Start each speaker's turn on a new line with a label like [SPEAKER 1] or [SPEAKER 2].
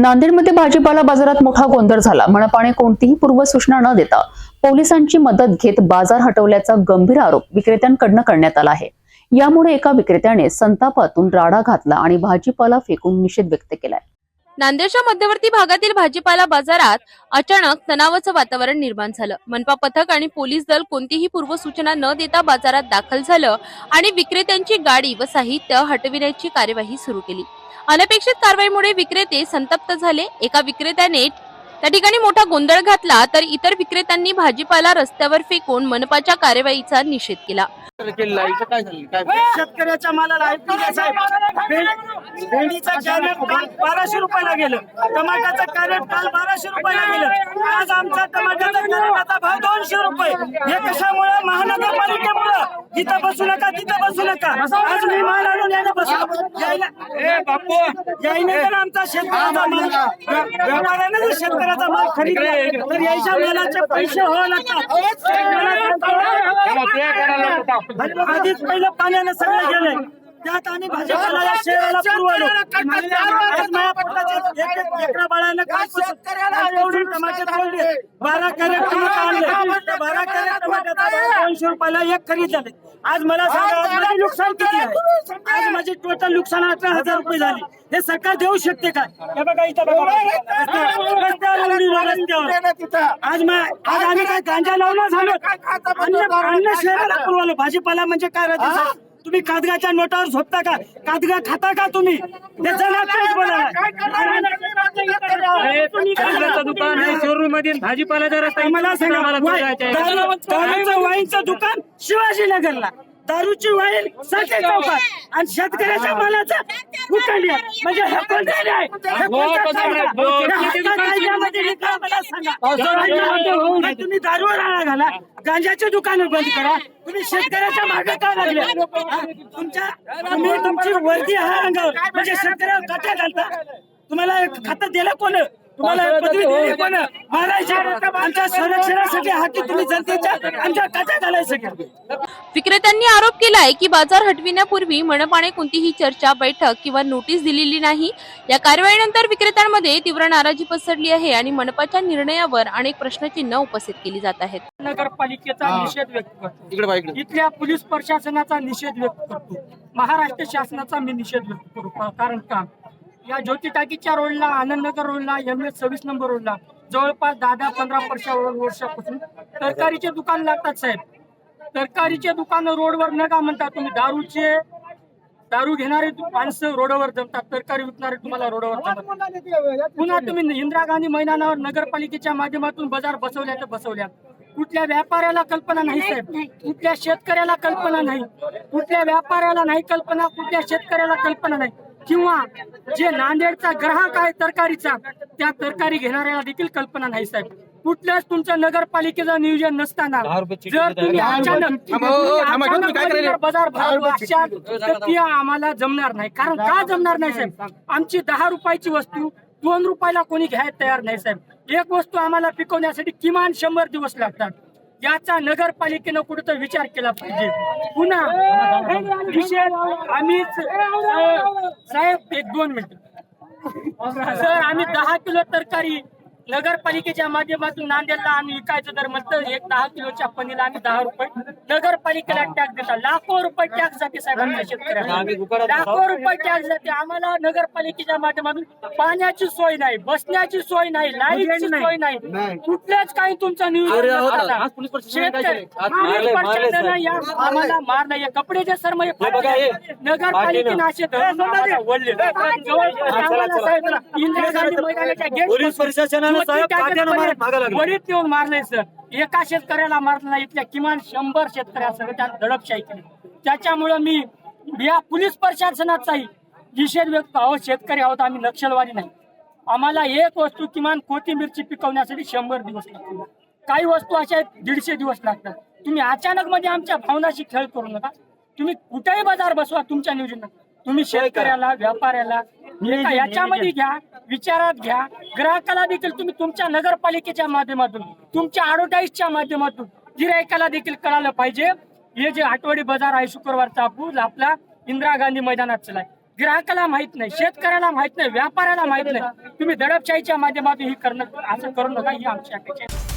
[SPEAKER 1] नांदेडमध्ये भाजीपाला बाजारात मोठा गोंधळ झाला. मनपाने कोणतीही पूर्वसूचना न देता पोलिसांची मदत घेत बाजार हटवल्याचा गंभीर आरोप विक्रेत्यांकडनं करण्यात आला आहे. यामुळे एका विक्रेत्याने संतापातून राडा घातला आणि भाजीपाला फेकून निषेध व्यक्त केलाय.
[SPEAKER 2] नांदेडच्या मध्यवर्ती भागातील भाजीपाला बाजारात अचानक तणावाचं वातावरण निर्माण झालं. मनपा पथक आणि पोलीस दल कोणतीही पूर्वसूचना न देता बाजारात दाखल झालं आणि विक्रेत्यांची गाडी व साहित्य हटविण्याची कार्यवाही सुरू केली. अनपेक्षित कारवाईमुळे विक्रेते संतप्त झाले. एका विक्रेत्याने त्या ठिकाणी मोठा गोंधळ घातला तर इतर विक्रेत्यांनी भाजीपाला रस्त्यावर फेकून मनपाच्या कार्यवाहीचा निषेध केला.
[SPEAKER 3] शेतकऱ्याच्या मालाला भेंडीचं कॅरेट काल बाराशे रुपयाला गेलं टमाट्याचं कॅरेट काल बाराशे रुपयाला गेलं आज आमचा टमाट्याचा कॅरेटाचा भाव दोनशे रुपये हे कशामुळे महानगरपालिकेमुळं इथं बसू नका तिथं बसू नका आज मी माल आणून यायला बसलो यायला यायला तर आमचा शेतकऱ्याचा माल व्या- व्यापाऱ्यानं जर शेतकऱ्याचा माल खरीदला तर यायच्या मालाचे पैसे व्हावे लागतात आधीच पहिलं पाण्यानं सगळं गेलंय त्यात आणि भाजीपाला या शहराला पुरवलो बाळानं काय टमाटे तोडले. बारा कॅरेट टमाटा आणले. त्या बारा कॅरेट टमाट्याचा भाव दोनशे रुपयाला एक खरीद झाले. आज मला सांगा आज माझे नुकसान किती आहे? आज माझे टोटल नुकसान अठरा हजार रुपये झाले. हे सरकार देऊ शकते का? हे बघा इथं बघा रस्त्यावर रस्त्यावर. उडीलं रस्त्यावर आज आम्ही काय गांजा लावला झालो? अन्न शहराला पुरवलं. भाजीपाला म्हणजे काय राहते? तुम्ही कादगाच्या नोटावर झोपता का? कादगा खाता का तुम्ही?
[SPEAKER 4] दुकान आहे शोरूममध्ये भाजीपाल्याचा रस्ता
[SPEAKER 3] मला सांगा. दारूचं वाईनचं दुकान शिवाजीनगरला. दारूची वाईन साखे चौकात. आणि शेतकऱ्याच्या मालाचा उकळल्या म्हणजे हे आहे? हे कोणतं कायदा? हे कायद्यामध्ये लिहिलं आहे मला सांगा. मग तुम्ही दारूवर आळा घाला गांजाचे दुकान बंद करा तुम्ही शेतकऱ्याच्या मागे का लागले हा? तुमच्या तुम्ही तुमची वर्दी आहे अंगावर म्हणजे शेतकऱ्यावर काट्या घालता तुम्हाला खातं दिलं कोण तुम्हाला पदवी दिली कोण मारायच्या आमच्या संरक्षणासाठी हाती तुम्ही जनतेच्या आमच्या काट्या घालायचं. का
[SPEAKER 2] विक्रेत्यांनी आरोप केलाय की बाजार हटविण्यापूर्वी मनपाने कोणतीही चर्चा बैठक किंवा नोटीस दिलेली नाही. या कारवाईनंतर विक्रेत्यांमध्ये तीव्र नाराजी पसरली आहे आणि मनपाच्या निर्णयावर अनेक प्रश्नचिन्ह उपस्थित केली जात आहेत.
[SPEAKER 3] नगरपालिकेचा निषेध व्यक्त करतो.
[SPEAKER 4] इकडे बघा इकडे.
[SPEAKER 3] इथल्या पोलीस प्रशासनाचा निषेध व्यक्त करतो. महाराष्ट्र शासनाचा मी निषेध व्यक्त करू कारण का? या ज्योती टाकीच्या रोडला आनंदनगर रोडला एम एस सव्वीस नंबर रोडला जवळपास दहा दहा पंधरा वर्षा वर्षापासून तरकारीचे दुकान लागतात साहेब. तरकारीचे दुकान रोडवर नका म्हणता तुम्ही. दारूचे दारू घेणारे माणसं रोडवर जमतात तरकारी विकणारे तुम्हाला रोडवर जमतात. पुन्हा तुम्ही इंदिरा गांधी मैदानावर नगरपालिकेच्या माध्यमातून बाजार बसवल्या तर बसवल्या. कुठल्या व्यापाऱ्याला कल्पना नाही साहेब. कुठल्या शेतकऱ्याला कल्पना नाही. कुठल्या व्यापाऱ्याला नाही कल्पना कुठल्या शेतकऱ्याला कल्पना नाही. किंवा जे नांदेडचा ग्राहक आहे तरकारीचा त्या तरकारी घेणाऱ्याला देखील कल्पना नाही साहेब. कुठल्याच तुमचं नगरपालिकेचं नियोजन नसताना जर. तुम्ही अचानक
[SPEAKER 4] हो, हो,
[SPEAKER 3] अचानक बाजार भाव. तर ती आम्हाला जमणार नाही. कारण का जमणार नाही साहेब? आमची दहा रुपयाची वस्तू दोन रुपयाला कोणी घ्यायला तयार नाही साहेब. एक वस्तू आम्हाला पिकवण्यासाठी किमान शंभर दिवस लागतात. याचा नगरपालिकेनं कुठं विचार केला पाहिजे. पुन्हा विषय आम्ही साहेब एक दोन मिनिट. सर आम्ही दहा किलो तरकारी नगरपालिकेच्या माध्यमातून नांदेडला आम्ही विकायचं तर म्हणतं एक दहा किलोच्या पनीला आम्ही दहा रुपये. नगरपालिकेला टॅक्स देतात लाखो रुपये टॅक्स जाते साहेब आमच्या
[SPEAKER 4] आम्ही
[SPEAKER 3] शेतकऱ्यांना लाखो रुपये टॅक्स जाते. आम्हाला नगरपालिकेच्या माध्यमातून पाण्याची सोय नाही बसण्याची सोय नाही लाईटची सोय नाही. कुठल्याच काही तुमचं नियोजन
[SPEAKER 4] हो
[SPEAKER 3] शेतकरी-. या आम्हाला मार नाही कपडेचे सर म्हणजे. नगरपालिकेनं असे धरून आम्हाला वळले. जवळपास आम्हाला साहेब इंदिरा गांधी मैदानाच्या गेट वडीत येऊन मारले सर. एका शेतकऱ्याला मारलं नाही इथल्या किमान शंभर शेतकऱ्यासह त्यात दडपशाही केली. त्याच्यामुळं मी या पोलीस प्रशासनाचाही निषेध व्यक्त आहोत शेतकरी आहोत आम्ही नक्षलवादी नाही. आम्हाला एक वस्तू किमान कोथिंबीरची पिकवण्यासाठी शंभर दिवस लागतात काही वस्तू अशा आहेत दीडशे दिवस लागतात. तुम्ही अचानक मध्ये आमच्या भावनाशी खेळ करू नका. तुम्ही कुठेही बाजार बसवा तुमच्या नियोजनात. तुम्ही शेतकऱ्याला व्यापाऱ्याला एका याच्यामध्ये घ्या विचारात घ्या. ग्राहकाला देखील तुम्ही तुमच्या नगरपालिकेच्या माध्यमातून तुमच्या ऍडव्हर्टाईजच्या माध्यमातून गिरायकाला देखील कळालं पाहिजे. हे जे आठवडी बाजार आहे शुक्रवारचा पूल आपला इंदिरा गांधी मैदानात चलाय ग्राहकाला माहीत नाही शेतकऱ्याला माहीत नाही व्यापाऱ्याला माहीत नाही. तुम्ही दडपशाहीच्या माध्यमातून ही करणं असं करू नका ही आमची अपेक्षा आहे.